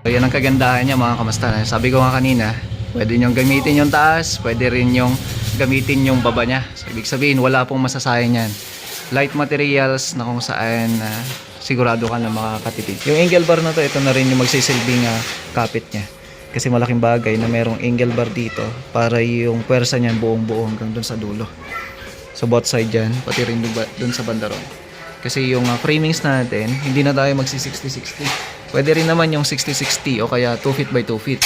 So, yan ang kagandahan niya mga kamusta. Sabi ko nga kanina, pwede niyong gamitin yung taas, pwede rin yung gamitin yung baba niya. So, ibig sabihin, wala pong masasayang yan. Light materials na kung saan ah, sigurado ka na makakatipid. Yung angle bar na to, ito na rin yung magsisilbing ah, kapit niya. Kasi malaking bagay na merong angle bar dito para yung pwersa niyan buong-buo hanggang dun sa dulo. So both side dyan, pati rin dun, dun sa bandaron. Kasi yung ah, framings natin, hindi na tayo magsi 60-60. Pwede rin naman yung 60-60 o kaya 2 feet by 2 feet.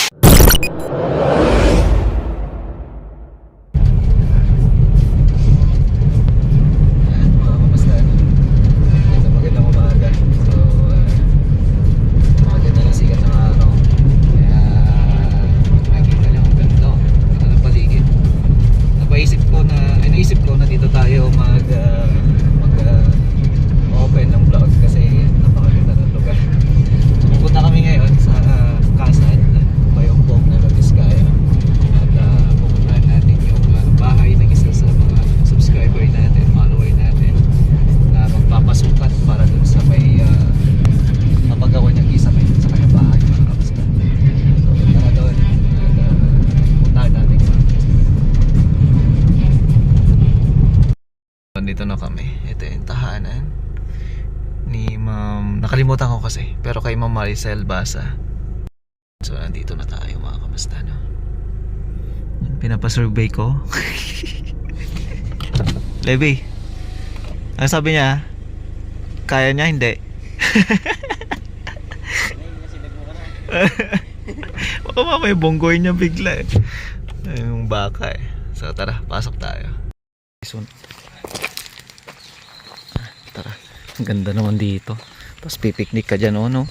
Na kami. Ito yung tahanan ni Ma'am... Nakalimutan ko kasi. Pero kay Ma'am Maricel Basa. So, nandito na tayo mga kamusta, no? Pinapasurvey ko. Levi. Ang sabi niya, kaya niya, hindi. Baka mamaya bonggoy niya bigla eh. Yung baka eh. So tara, pasok tayo. Sun. Ah, Tara. Ang ganda naman dito. Tapos pipiknik ka dyan, oh, no?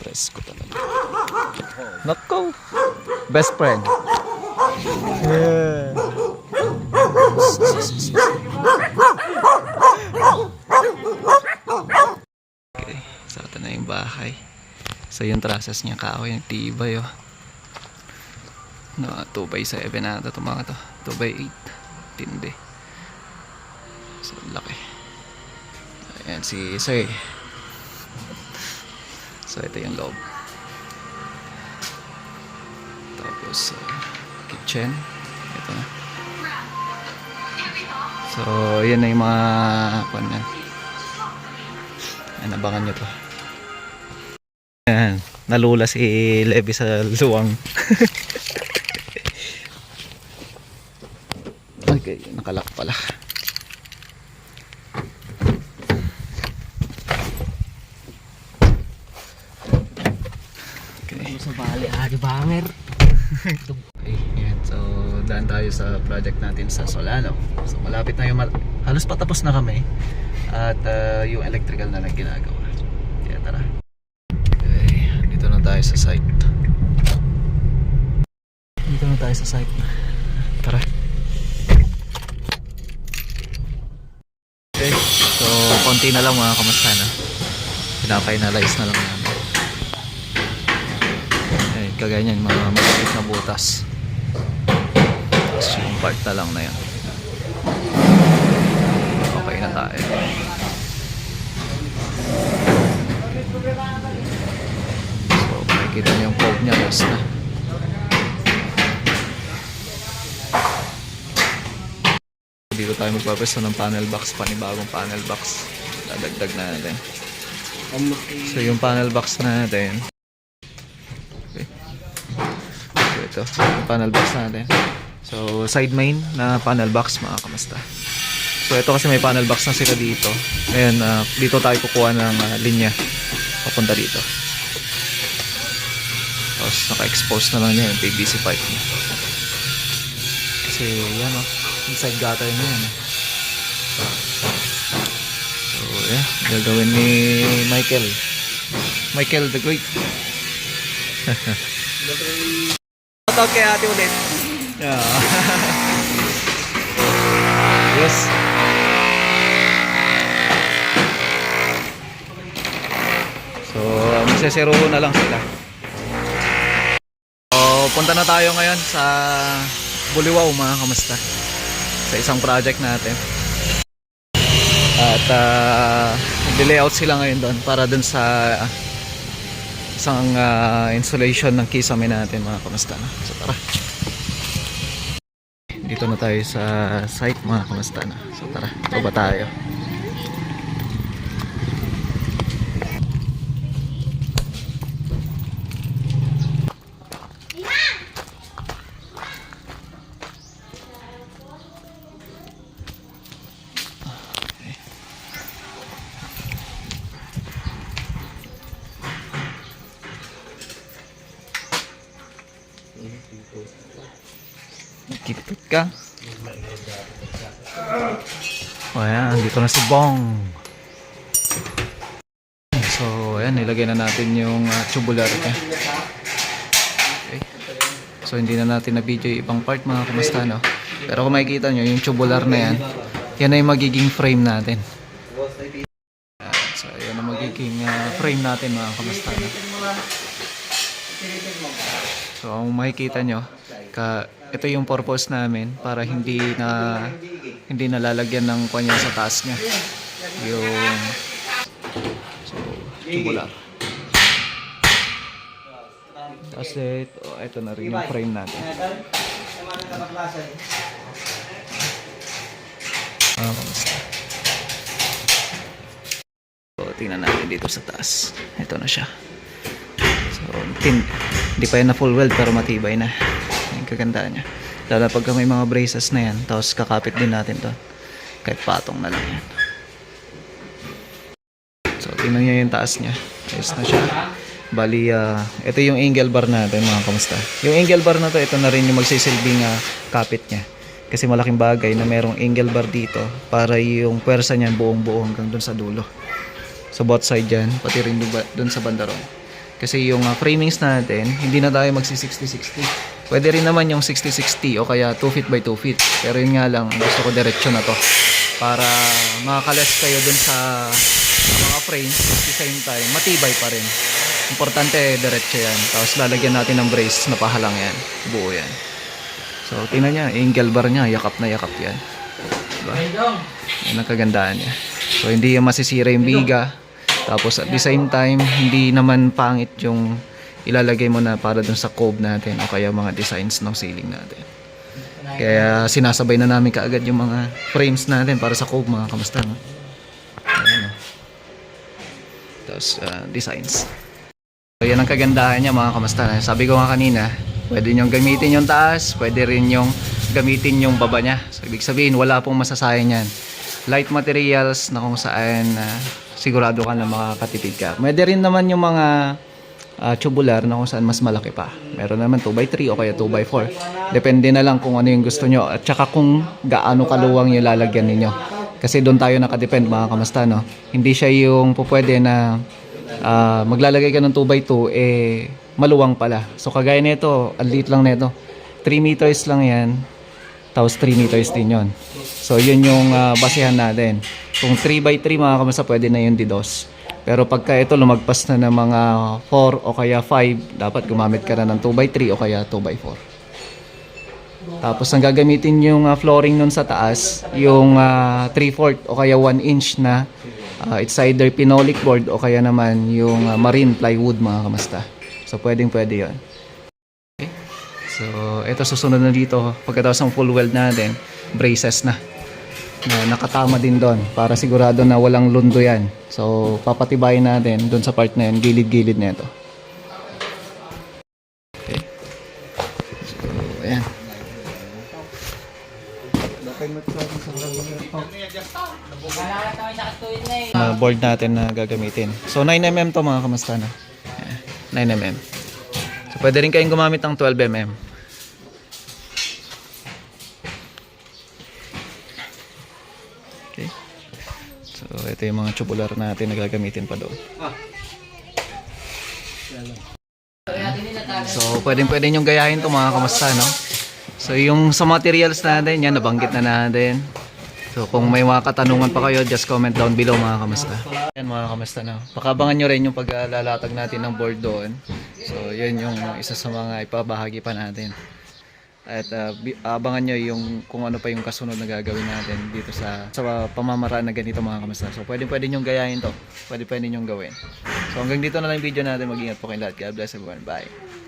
Presko talaga. Nako! Best friend. Yeah. Okay, so ito na yung bahay. So yung trusses niya kahoy, yung tibay oh. No, 2 by 7 na ito mga to. 2 by 8. Tindi. So laki. Ayan si Sir. So ito yung loob. Tapos uh, kitchen. Ito na. So yan na yung mga kwan na. Ayan, abangan nyo to. Ayan, nalula si Levi sa luwang. okay, nakalak pala. Okay. Sa bali, adi banger. Okay, yan. So, daan tayo sa project natin sa Solano. So, malapit na yung... Mal- halos patapos na kami. At uh, yung electrical na lang ginagawa. Kaya tara. Okay, dito na tayo sa site. Dito na tayo sa site. Tara. Okay, so konti na lang mga kamusta na. Pinafinalize na lang namin. Ayun, kagaya niyan, mga malapit na butas. Tapos yung part na lang na yan. Okay na tayo. So, makikita niyo yung cove niya, last na. Dito tayo magpapesto ng panel box, panibagong panel box. Dadagdag na natin. So, yung panel box natin, Okay. So ito, yung panel box natin. So side main na panel box mga kamasta. So ito kasi may panel box na sila dito. Ngayon, ah, dito tayo kukuha ng ah, linya papunta dito. Tapos naka-expose na lang niya yung PVC pipe niya. Kasi yan o, inside gutter niya yan. So yeah, gagawin ni Michael. Michael the Great. Shoutout kay ate ulit. Yeah. yes. So, magsesero na lang sila. So, punta na tayo ngayon sa Buliwaw mga kamusta. Sa isang project natin. At uh, layout sila ngayon doon para doon sa isang ah, installation ng kisame natin mga kamusta na. So tara. Dito na tayo sa site mga kamusta na. So tara, baba tayo. Ka. O ayan, dito na si Bong. So, ayan, nilagay na natin yung uh, tubular niya. Okay. So, hindi na natin na-video yung ibang part mga kamusta, no? Pero kung makikita nyo, yung tubular na yan, yan ay magiging frame natin. So, yan ang magiging uh, frame natin mga kamusta, no? So, ang makikita nyo, ka, ito yung purpose namin para hindi na hindi nalalagyan ng kanya sa taas niya. Yung so, tubular. Kasi ito, ito na rin yung frame natin. Kamusta? So, tingnan natin dito sa taas. Ito na siya. So, tin, hindi pa yan na full weld pero matibay na. Kagandaan niya. Lalo pagka may mga braces na yan, tapos kakapit din natin to. Kahit patong na lang yan. So, tingnan niyo yung taas niya. Ayos na siya. Bali, ah, ito yung angle bar natin mga kamusta. Yung angle bar na to, ito na rin yung magsisilbing ah, kapit niya. Kasi malaking bagay na merong angle bar dito para yung pwersa niyan buong-buo hanggang dun sa dulo. So both side dyan, pati rin dun sa bandaron. Kasi yung ah, framings natin, hindi na tayo magsi 60-60. Pwede rin naman yung 60-60 o kaya 2 feet by 2 feet. Pero yun nga lang, gusto ko diretsyo na to. Para makakalas kayo dun sa, mga frames at the same time, matibay pa rin. Importante, diretso yan. Tapos lalagyan natin ng brace na pahalang yan. Buo yan. So, tingnan niya, angle bar niya, yakap na yakap yan. Diba? Yan ang kagandaan niya. So, hindi yan masisira yung biga. Tapos, at the same time, hindi naman pangit yung ilalagay mo na para dun sa cove natin o kaya mga designs ng ceiling natin. Kaya sinasabay na namin kaagad yung mga frames natin para sa cove mga kamusta. No? Ayan, no? Tapos, ah, designs. So, yan ang kagandahan niya mga kamusta. Sabi ko nga kanina, pwede niyong gamitin yung taas, pwede rin yung gamitin yung baba niya. So, ibig sabihin, wala pong masasayang yan. Light materials na kung saan ah, sigurado ka na makakatipid ka. Pwede rin naman yung mga ah, tubular na kung saan mas malaki pa. Meron naman 2x3 o kaya 2x4. Depende na lang kung ano yung gusto nyo at saka kung gaano kaluwang yung lalagyan ninyo. Kasi doon tayo nakadepend mga kamusta, no? Hindi siya yung pupwede na ah, maglalagay ka ng 2x2 eh maluwang pala. So kagaya nito, ang liit lang nito. 3 meters lang yan. Tapos 3 meters din yon. So yun yung ah, basehan natin. Kung 3x3 mga kamusta pwede na yung DDoS. Pero pagka ito lumagpas na ng mga 4 o kaya 5, dapat gumamit ka na ng 2x3 o kaya 2x4. Tapos ang gagamitin yung ah, flooring nun sa taas, yung 3/4 o kaya 1 inch na ah, it's either pinolik board o kaya naman yung ah, marine plywood mga kamasta. So pwedeng pwede 'yon. Okay. So ito susunod na dito pagkatapos ng full weld natin, braces na. Na nakatama din doon para sigurado na walang lundo yan. So papatibayin natin doon sa part na yan, gilid-gilid na ito. Okay. So ayan. uh, board natin na gagamitin. So 9mm to mga kamusta na. 9mm. So pwede rin kayong gumamit ng 12mm. So ito yung mga tubular natin na gagamitin pa doon. So pwedeng pwede nyo gayahin to mga kamusta no? So yung sa materials natin, yan nabanggit na natin. So kung may mga katanungan pa kayo, just comment down below mga kamusta. Yan mga kamusta na. Pakabangan nyo rin yung paglalalatag natin ng board doon. So yun yung isa sa mga ipabahagi pa natin. At bi- abangan nyo yung kung ano pa yung kasunod na gagawin natin dito sa sa pamamaraan na ganito mga kamastar. So pwede pwede nyong gayahin to. Pwede pwede nyong gawin. So hanggang dito na lang video natin. Mag-ingat po kayong lahat. God bless everyone. Bye.